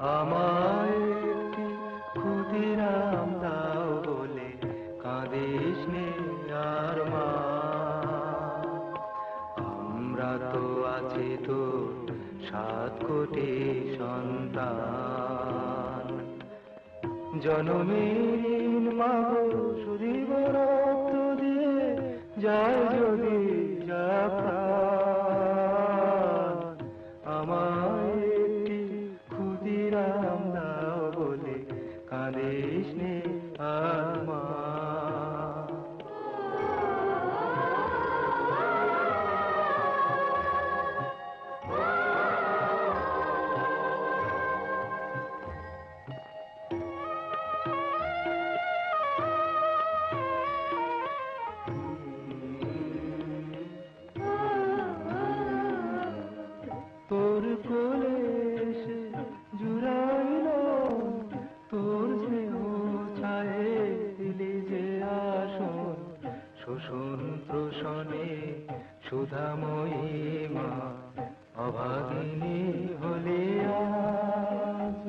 আমায় একটি ক্ষুদিরাম মা। আমরা তো আছি তো সাত কোটি সন্তান। জনমীন মাগো সুদীব দিয়ে যায় যদি যা প্রাণ। কোলে এসে জুড়াইল তোর স্নেহ ছায়ে, দিলি যে আসন শোষণ সুধাময়ী মা, অভাগিনী হলে আজ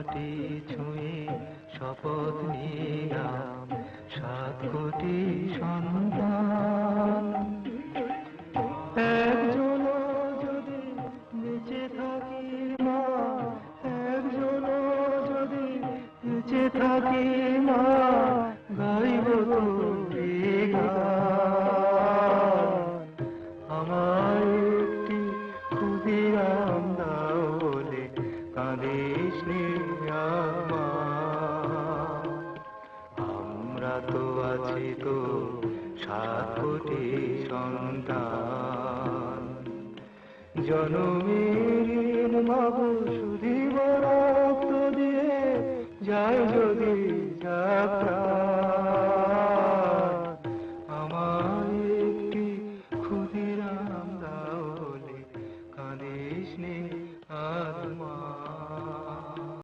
মাটি ছুঁয়ে শপথ নিলাম, সাত কোটি সন্তান। একজন যদি বেঁচে থাকি মা একজন যদি বেঁচে থাকি মা গাইব তো গান। সাত কোটি সন্তান। জনমের বাবু সুধীব দিয়ে যায় যদি যাত্রা।